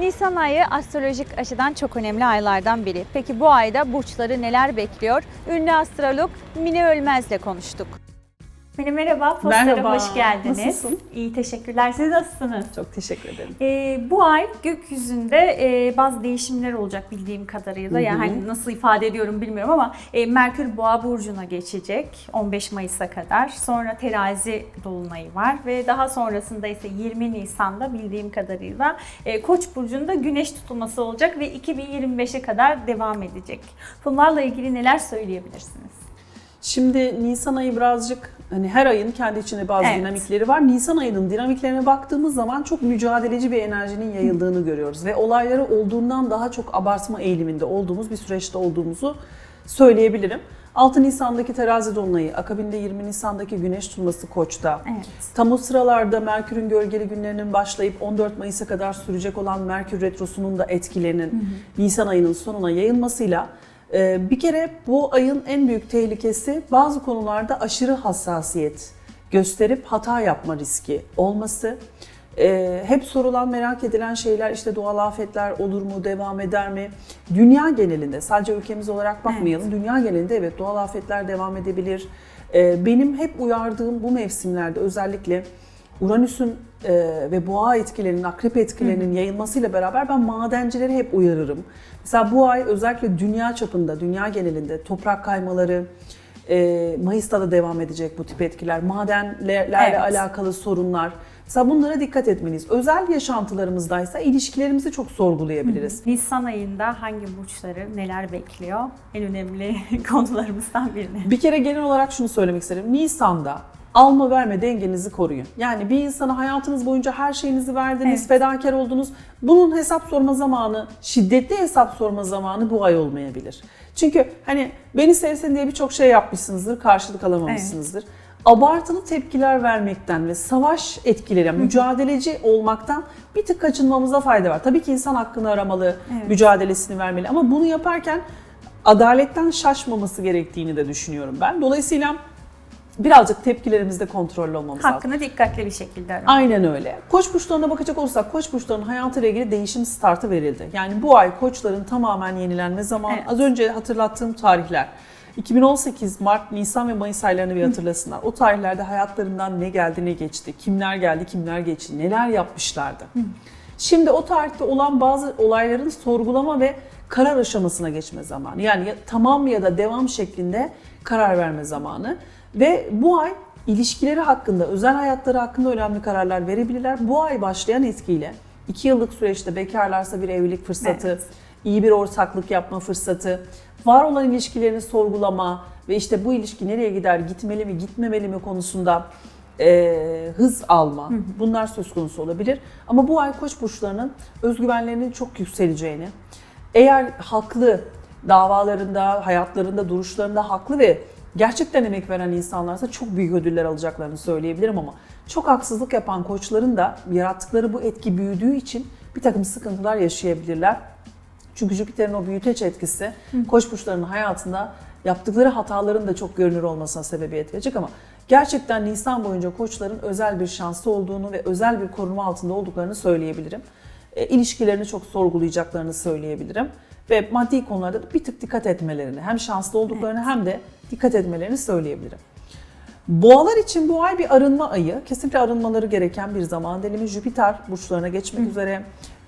Nisan ayı astrolojik açıdan çok önemli aylardan biri. Peki bu ayda burçları neler bekliyor? Ünlü astrolog Mine Ölmez'le konuştuk. Merhaba, Postlara Merhaba, hoş geldiniz. nasılsın? İyi teşekkürler. Siz nasılsınız? Çok teşekkür ederim. Ee, bu ay gökyüzünde e, bazı değişimler olacak bildiğim kadarıyla. Yani hani nasıl ifade ediyorum bilmiyorum ama e, Merkür Boğa burcuna geçecek 15 Mayıs'a kadar. Sonra Terazi dolunayı var ve daha sonrasında ise 20 Nisan'da bildiğim kadarıyla e, Koç burcunda Güneş tutulması olacak ve 2025'e kadar devam edecek. Bunlarla ilgili neler söyleyebilirsiniz? Şimdi Nisan ayı birazcık hani her ayın kendi içinde bazı Evet. dinamikleri var. Nisan ayının dinamiklerine baktığımız zaman çok mücadeleci bir enerjinin yayıldığını görüyoruz ve olayları olduğundan daha çok abartma eğiliminde olduğumuz bir süreçte olduğumuzu söyleyebilirim. 6 Nisan'daki terazi dolunayı, akabinde 20 Nisan'daki güneş tutulması Koç'ta. Evet. Tam o sıralarda Merkür'ün gölgeli günlerinin başlayıp 14 Mayıs'a kadar sürecek olan Merkür Retrosu'nun da etkilerinin Nisan ayının sonuna yayılmasıyla bir kere bu ayın en büyük tehlikesi bazı konularda aşırı hassasiyet gösterip hata yapma riski olması. E, hep sorulan, merak edilen şeyler işte doğal afetler olur mu, devam eder mi? Dünya genelinde, sadece ülkemiz olarak bakmayalım. Dünya genelinde evet doğal afetler devam edebilir. E, benim hep uyardığım bu mevsimlerde özellikle Uranüs'ün e, ve boğa etkilerinin, akrep etkilerinin yayılmasıyla beraber ben madencileri hep uyarırım. Mesela bu ay özellikle dünya çapında, dünya genelinde toprak kaymaları, e, Mayıs'ta da devam edecek bu tip etkiler, madenlerle Evet. alakalı sorunlar. Mesela bunlara dikkat etmeliyiz. Özel yaşantılarımızdaysa ilişkilerimizi çok sorgulayabiliriz. Nisan ayında hangi burçları neler bekliyor? En önemli konularımızdan birini. Bir kere genel olarak şunu söylemek isterim. Nisan'da alma verme dengenizi koruyun. Yani bir insana hayatınız boyunca her şeyinizi verdiniz, Evet. fedakar oldunuz. Bunun hesap sorma zamanı, şiddetli hesap sorma zamanı bu ay olmayabilir. Çünkü hani beni sevsin diye birçok şey yapmışsınızdır, karşılık alamamışsınızdır. Abartılı tepkiler vermekten ve savaş etkileri, mücadeleci olmaktan bir tık kaçınmamıza fayda var. Tabii ki insan hakkını aramalı, Evet. mücadelesini vermeli ama bunu yaparken adaletten şaşmaması gerektiğini de düşünüyorum ben. Dolayısıyla birazcık tepkilerimizde kontrollü olmamız lazım. Hakkını dikkatli bir şekilde arama. Aynen öyle. Koç burçlarına bakacak olursak koç burçlarının hayatıyla ilgili değişim startı verildi. Yani bu ay koçların tamamen yenilenme zamanı. Evet. Az önce hatırlattığım tarihler. 2018 Mart, Nisan ve Mayıs aylarını bir hatırlasınlar. O tarihlerde hayatlarından ne geldi ne geçti, kimler geldi kimler geçti, neler yapmışlardı. Şimdi o tarihte olan bazı olayların sorgulama ve karar aşamasına geçme zamanı. Yani ya- tamam ya da devam şeklinde karar verme zamanı. Ve bu ay ilişkileri hakkında, özel hayatları hakkında önemli kararlar verebilirler. Bu ay başlayan etkiyle 2 yıllık süreçte bekarlarsa bir evlilik fırsatı, Evet. iyi bir ortaklık yapma fırsatı, var olan ilişkilerini sorgulama ve işte bu ilişki nereye gider, gitmeli mi, gitmemeli mi konusunda e, hız alma. Bunlar söz konusu olabilir. Ama bu ay koç burçlarının özgüvenlerinin çok yükseleceğini, eğer haklı davalarında, hayatlarında, duruşlarında haklı ve gerçekten emek veren insanlarsa çok büyük ödüller alacaklarını söyleyebilirim ama çok haksızlık yapan koçların da yarattıkları bu etki büyüdüğü için bir takım sıkıntılar yaşayabilirler. Çünkü Jüpiter'in o büyüteç etkisi koç burçlarının hayatında yaptıkları hataların da çok görünür olmasına sebebiyet verecek ama gerçekten Nisan boyunca koçların özel bir şanslı olduğunu ve özel bir koruma altında olduklarını söyleyebilirim. E, ilişkilerini çok sorgulayacaklarını söyleyebilirim ve maddi konularda da bir tık dikkat etmelerini, hem şanslı olduklarını hem de dikkat etmelerini söyleyebilirim. Boğalar için bu ay bir arınma ayı. Kesinlikle arınmaları gereken bir zaman dilimi. Jüpiter burçlarına geçmek üzere.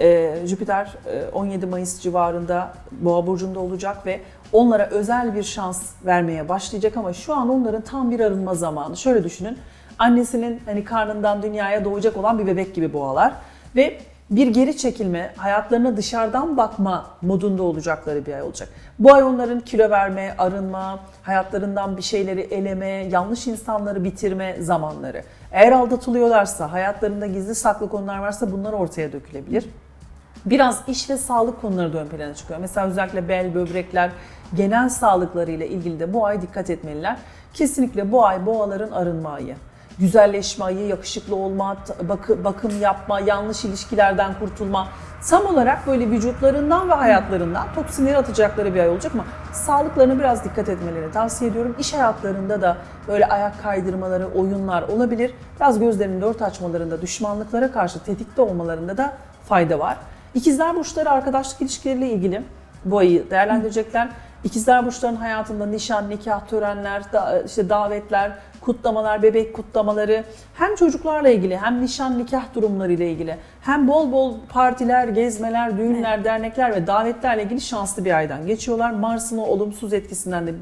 Ee, Jüpiter e, 17 Mayıs civarında Boğa burcunda olacak ve onlara özel bir şans vermeye başlayacak ama şu an onların tam bir arınma zamanı. Şöyle düşünün. Annesinin hani karnından dünyaya doğacak olan bir bebek gibi boğalar ve bir geri çekilme, hayatlarına dışarıdan bakma modunda olacakları bir ay olacak. Bu ay onların kilo verme, arınma, hayatlarından bir şeyleri eleme, yanlış insanları bitirme zamanları. Eğer aldatılıyorlarsa, hayatlarında gizli saklı konular varsa bunlar ortaya dökülebilir. Biraz iş ve sağlık konuları da ön plana çıkıyor. Mesela özellikle bel, böbrekler, genel sağlıklarıyla ilgili de bu ay dikkat etmeliler. Kesinlikle bu ay boğaların arınma ayı. Güzelleşme ayı, yakışıklı olma, bakı- bakım yapma, yanlış ilişkilerden kurtulma. Tam olarak böyle vücutlarından ve hayatlarından toksinleri atacakları bir ay olacak ama sağlıklarına biraz dikkat etmelerini tavsiye ediyorum. İş hayatlarında da böyle ayak kaydırmaları, oyunlar olabilir. Biraz gözlerini dört açmalarında, düşmanlıklara karşı tetikte olmalarında da fayda var. İkizler burçları arkadaşlık ilişkileriyle ilgili bu ayı değerlendirecekler. İkizler burçlarının hayatında nişan, nikah, törenler, da, işte davetler, kutlamalar, bebek kutlamaları hem çocuklarla ilgili hem nişan, nikah durumlarıyla ilgili hem bol bol partiler, gezmeler, düğünler, dernekler ve davetlerle ilgili şanslı bir aydan geçiyorlar. Mars'ın o olumsuz etkisinden de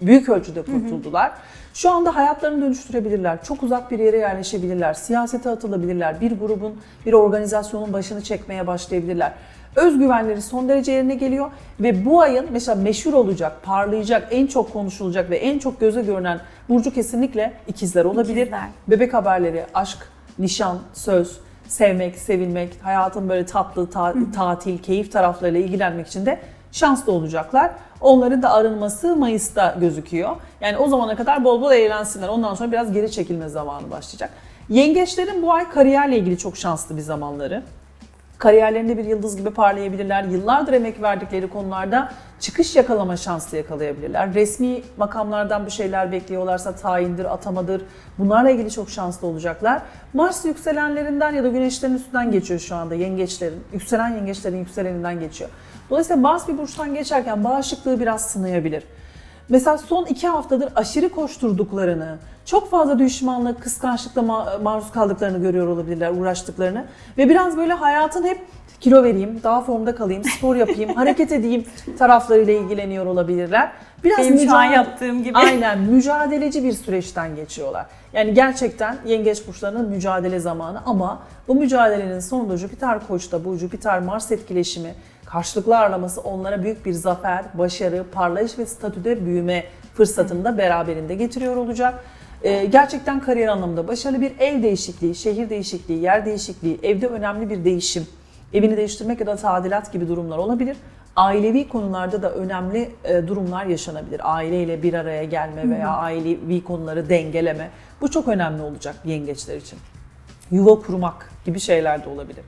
büyük ölçüde kurtuldular. Şu anda hayatlarını dönüştürebilirler. Çok uzak bir yere yerleşebilirler. Siyasete atılabilirler. Bir grubun, bir organizasyonun başını çekmeye başlayabilirler. Özgüvenleri son derece yerine geliyor ve bu ayın mesela meşhur olacak, parlayacak, en çok konuşulacak ve en çok göze görünen burcu kesinlikle ikizler olabilir. İkizler. Bebek haberleri, aşk, nişan, söz, sevmek, sevilmek, hayatın böyle tatlı, ta- tatil, keyif taraflarıyla ilgilenmek için de şanslı olacaklar. Onların da arınması Mayıs'ta gözüküyor. Yani o zamana kadar bol bol eğlensinler. Ondan sonra biraz geri çekilme zamanı başlayacak. Yengeçlerin bu ay kariyerle ilgili çok şanslı bir zamanları. Kariyerlerinde bir yıldız gibi parlayabilirler. Yıllardır emek verdikleri konularda çıkış yakalama şansı yakalayabilirler. Resmi makamlardan bir şeyler bekliyorlarsa tayindir, atamadır. Bunlarla ilgili çok şanslı olacaklar. Mars yükselenlerinden ya da güneşlerin üstünden geçiyor şu anda yengeçlerin. Yükselen yengeçlerin yükseleninden geçiyor. Dolayısıyla Mars bir burçtan geçerken bağışıklığı biraz sınayabilir. Mesela son iki haftadır aşırı koşturduklarını, çok fazla düşmanlık, kıskançlıkla ma- maruz kaldıklarını görüyor olabilirler, uğraştıklarını. Ve biraz böyle hayatın hep kilo vereyim, daha formda kalayım, spor yapayım, hareket edeyim taraflarıyla ilgileniyor olabilirler. Biraz Benim şu an mücadele- yaptığım gibi. Aynen mücadeleci bir süreçten geçiyorlar. Yani gerçekten yengeç burçlarının mücadele zamanı ama bu mücadelenin sonunda Jüpiter Koç'ta bu Jüpiter Mars etkileşimi karşılıklı ağırlaması onlara büyük bir zafer, başarı, parlayış ve statüde büyüme fırsatını da beraberinde getiriyor olacak. Ee, gerçekten kariyer anlamında başarılı bir ev değişikliği, şehir değişikliği, yer değişikliği, evde önemli bir değişim, evini değiştirmek ya da tadilat gibi durumlar olabilir. Ailevi konularda da önemli e, durumlar yaşanabilir. Aileyle bir araya gelme veya ailevi konuları dengeleme. Bu çok önemli olacak yengeçler için. Yuva kurmak gibi şeyler de olabilir.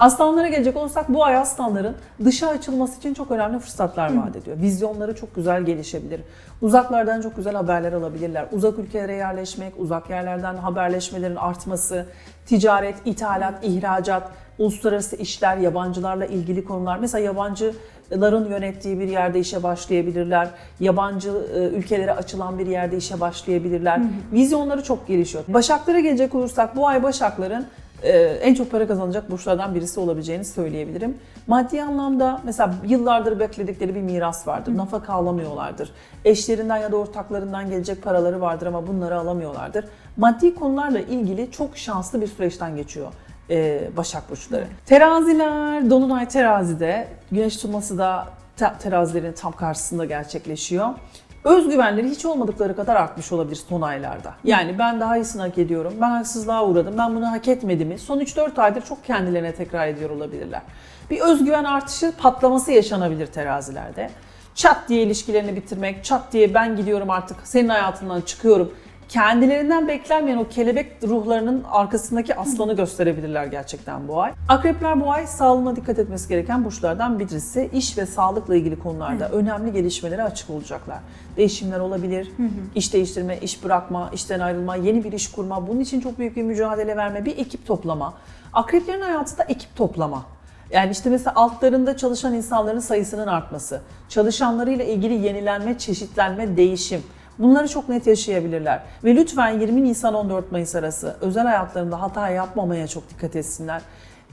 Aslanlara gelecek olursak bu ay aslanların dışa açılması için çok önemli fırsatlar vaat ediyor. Vizyonları çok güzel gelişebilir. Uzaklardan çok güzel haberler alabilirler. Uzak ülkelere yerleşmek, uzak yerlerden haberleşmelerin artması, ticaret, ithalat, ihracat, uluslararası işler, yabancılarla ilgili konular. Mesela yabancıların yönettiği bir yerde işe başlayabilirler. Yabancı e, ülkelere açılan bir yerde işe başlayabilirler. Vizyonları çok gelişiyor. Başaklara gelecek olursak bu ay Başakların en çok para kazanacak burçlardan birisi olabileceğini söyleyebilirim. Maddi anlamda mesela yıllardır bekledikleri bir miras vardır. Nafaka alamıyorlardır. Eşlerinden ya da ortaklarından gelecek paraları vardır ama bunları alamıyorlardır. Maddi konularla ilgili çok şanslı bir süreçten geçiyor e, Başak Burçları. Teraziler, Dolunay terazide, güneş tutması da te- terazilerin tam karşısında gerçekleşiyor. Özgüvenleri hiç olmadıkları kadar artmış olabilir son aylarda. Yani ben daha iyisini hak ediyorum, ben haksızlığa uğradım, ben bunu hak etmedimi son 3-4 aydır çok kendilerine tekrar ediyor olabilirler. Bir özgüven artışı, patlaması yaşanabilir terazilerde. Çat diye ilişkilerini bitirmek, çat diye ben gidiyorum artık senin hayatından çıkıyorum kendilerinden beklenmeyen o kelebek ruhlarının arkasındaki aslanı gösterebilirler gerçekten bu ay. Akrepler bu ay sağlığına dikkat etmesi gereken burçlardan birisi. İş ve sağlıkla ilgili konularda önemli gelişmelere açık olacaklar. Değişimler olabilir, iş değiştirme, iş bırakma, işten ayrılma, yeni bir iş kurma, bunun için çok büyük bir mücadele verme, bir ekip toplama. Akreplerin hayatında ekip toplama. Yani işte mesela altlarında çalışan insanların sayısının artması, çalışanlarıyla ilgili yenilenme, çeşitlenme, değişim. Bunları çok net yaşayabilirler. Ve lütfen 20 Nisan 14 Mayıs arası özel hayatlarında hata yapmamaya çok dikkat etsinler.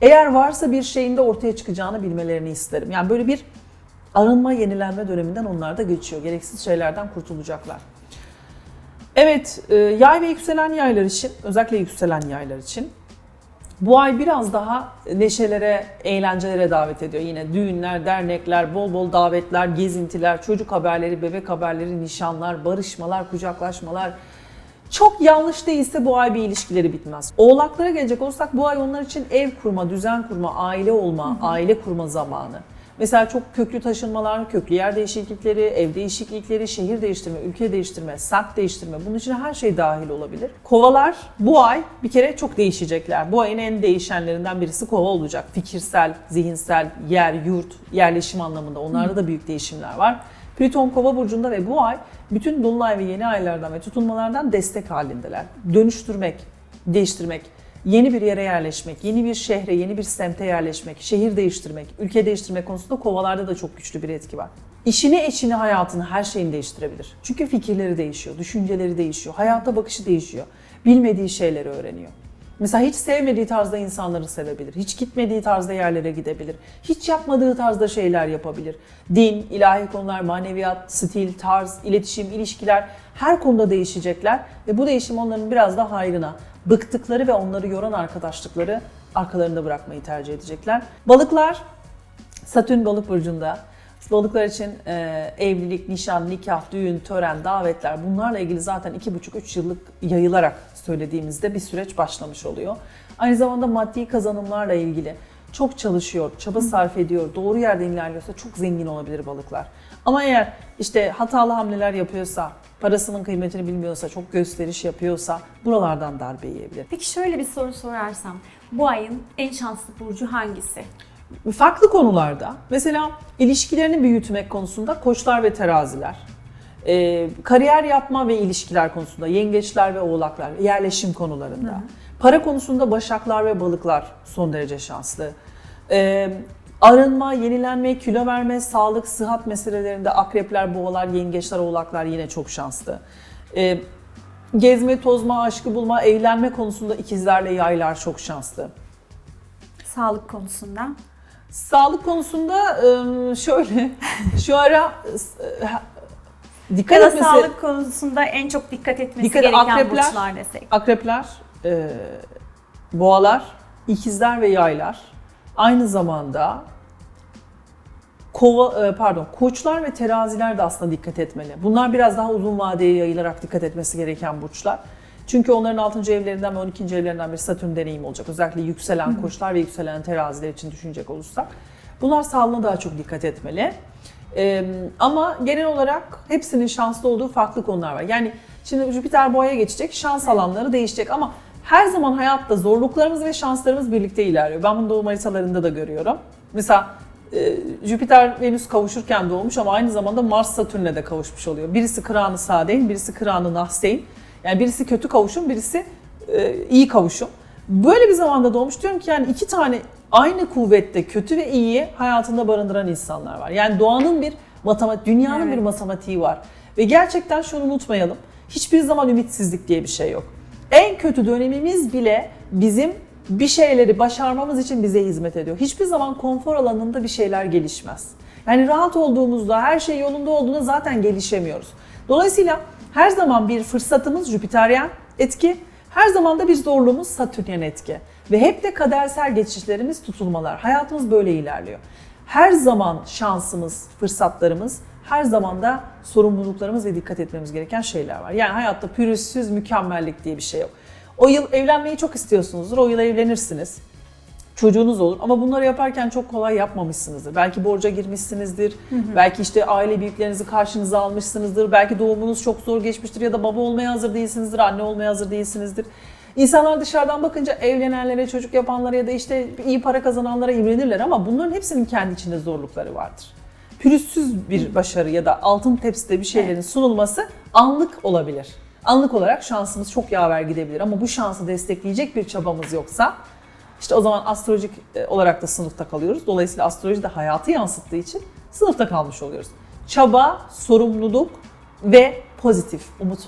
Eğer varsa bir şeyin de ortaya çıkacağını bilmelerini isterim. Yani böyle bir arınma, yenilenme döneminden onlar da geçiyor. Gereksiz şeylerden kurtulacaklar. Evet, e, yay ve yükselen yaylar için, özellikle yükselen yaylar için bu ay biraz daha neşelere, eğlencelere davet ediyor. Yine düğünler, dernekler, bol bol davetler, gezintiler, çocuk haberleri, bebek haberleri, nişanlar, barışmalar, kucaklaşmalar. Çok yanlış değilse bu ay bir ilişkileri bitmez. Oğlaklara gelecek olsak bu ay onlar için ev kurma, düzen kurma, aile olma, aile kurma zamanı. Mesela çok köklü taşınmalar, köklü yer değişiklikleri, ev değişiklikleri, şehir değiştirme, ülke değiştirme, semt değiştirme bunun için her şey dahil olabilir. Kovalar bu ay bir kere çok değişecekler. Bu ayın en değişenlerinden birisi kova olacak. Fikirsel, zihinsel, yer, yurt, yerleşim anlamında onlarda da büyük değişimler var. Plüton kova burcunda ve bu ay bütün dolunay ve yeni aylardan ve tutulmalardan destek halindeler. Dönüştürmek, değiştirmek, yeni bir yere yerleşmek, yeni bir şehre, yeni bir semte yerleşmek, şehir değiştirmek, ülke değiştirmek konusunda kovalarda da çok güçlü bir etki var. İşini, eşini, hayatını, her şeyini değiştirebilir. Çünkü fikirleri değişiyor, düşünceleri değişiyor, hayata bakışı değişiyor. Bilmediği şeyleri öğreniyor. Mesela hiç sevmediği tarzda insanları sevebilir. Hiç gitmediği tarzda yerlere gidebilir. Hiç yapmadığı tarzda şeyler yapabilir. Din, ilahi konular, maneviyat, stil, tarz, iletişim, ilişkiler her konuda değişecekler. Ve bu değişim onların biraz da hayrına. Bıktıkları ve onları yoran arkadaşlıkları arkalarında bırakmayı tercih edecekler. Balıklar, Satürn balık burcunda. Balıklar için e, evlilik, nişan, nikah, düğün, tören, davetler bunlarla ilgili zaten 2,5-3 yıllık yayılarak söylediğimizde bir süreç başlamış oluyor. Aynı zamanda maddi kazanımlarla ilgili çok çalışıyor, çaba sarf ediyor, doğru yerde ilerliyorsa çok zengin olabilir balıklar. Ama eğer işte hatalı hamleler yapıyorsa, parasının kıymetini bilmiyorsa, çok gösteriş yapıyorsa buralardan darbe yiyebilir. Peki şöyle bir soru sorarsam, bu ayın en şanslı burcu hangisi? farklı konularda mesela ilişkilerini büyütmek konusunda koçlar ve teraziler, Ee, kariyer yapma ve ilişkiler konusunda yengeçler ve oğlaklar, yerleşim konularında, para konusunda başaklar ve balıklar son derece şanslı. Ee, arınma, yenilenme, kilo verme, sağlık, sıhhat meselelerinde akrepler, boğalar, yengeçler, oğlaklar yine çok şanslı. Ee, gezme, tozma, aşkı bulma, evlenme konusunda ikizlerle yaylar çok şanslı. Sağlık konusunda. Sağlık konusunda ıı, şöyle şu ara ıı, dikkat Ya da etmesi sağlık konusunda en çok dikkat etmesi Dikkat- gereken akrepler. burçlar desek. akrepler, ıı, boğalar, ikizler ve yaylar aynı zamanda kova ıı, pardon koçlar ve teraziler de aslında dikkat etmeli. Bunlar biraz daha uzun vadeye yayılarak dikkat etmesi gereken burçlar. Çünkü onların 6. evlerinden ve 12. evlerinden bir Satürn deneyim olacak. Özellikle yükselen koçlar ve yükselen teraziler için düşünecek olursak. Bunlar sağlığına daha çok dikkat etmeli. Ee, ama genel olarak hepsinin şanslı olduğu farklı konular var. Yani şimdi Jüpiter boğaya geçecek, şans alanları değişecek ama her zaman hayatta zorluklarımız ve şanslarımız birlikte ilerliyor. Ben bunu doğum haritalarında da görüyorum. Mesela e, Jüpiter Venüs kavuşurken doğmuş ama aynı zamanda Mars Satürn'le de kavuşmuş oluyor. Birisi Kıranı Sadeyn, birisi Kıranı Nahsteyn. Yani birisi kötü kavuşum, birisi e, iyi kavuşum. Böyle bir zamanda doğmuş diyorum ki yani iki tane aynı kuvvette kötü ve iyiyi hayatında barındıran insanlar var. Yani doğanın bir matematik, dünyanın Evet. bir matematiği var. Ve gerçekten şunu unutmayalım. Hiçbir zaman ümitsizlik diye bir şey yok. En kötü dönemimiz bile bizim bir şeyleri başarmamız için bize hizmet ediyor. Hiçbir zaman konfor alanında bir şeyler gelişmez. Yani rahat olduğumuzda, her şey yolunda olduğunda zaten gelişemiyoruz. Dolayısıyla her zaman bir fırsatımız Jüpiteryen etki, her zaman da bir zorluğumuz Satürnyen etki. Ve hep de kadersel geçişlerimiz, tutulmalar. Hayatımız böyle ilerliyor. Her zaman şansımız, fırsatlarımız, her zaman da sorumluluklarımız ve dikkat etmemiz gereken şeyler var. Yani hayatta pürüzsüz mükemmellik diye bir şey yok. O yıl evlenmeyi çok istiyorsunuzdur, o yıl evlenirsiniz çocuğunuz olur ama bunları yaparken çok kolay yapmamışsınızdır. Belki borca girmişsinizdir, belki işte aile büyüklerinizi karşınıza almışsınızdır, belki doğumunuz çok zor geçmiştir ya da baba olmaya hazır değilsinizdir, anne olmaya hazır değilsinizdir. İnsanlar dışarıdan bakınca evlenenlere, çocuk yapanlara ya da işte iyi para kazananlara imrenirler ama bunların hepsinin kendi içinde zorlukları vardır. Pürüzsüz bir başarı ya da altın tepside bir şeylerin sunulması anlık olabilir. Anlık olarak şansımız çok yaver gidebilir ama bu şansı destekleyecek bir çabamız yoksa işte o zaman astrolojik e, olarak da sınıfta kalıyoruz. Dolayısıyla astroloji de hayatı yansıttığı için sınıfta kalmış oluyoruz. Çaba, sorumluluk ve pozitif, umut.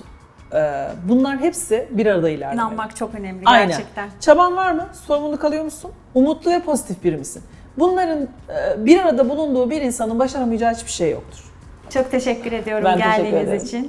e, Bunlar hepsi bir arada ilerliyor. İnanmak çok önemli Aynen. gerçekten. Çaban var mı? Sorumluluk alıyor musun? Umutlu ve pozitif biri misin? Bunların e, bir arada bulunduğu bir insanın başaramayacağı hiçbir şey yoktur. Çok teşekkür ediyorum Ben teşekkür geldiğiniz ederim. için.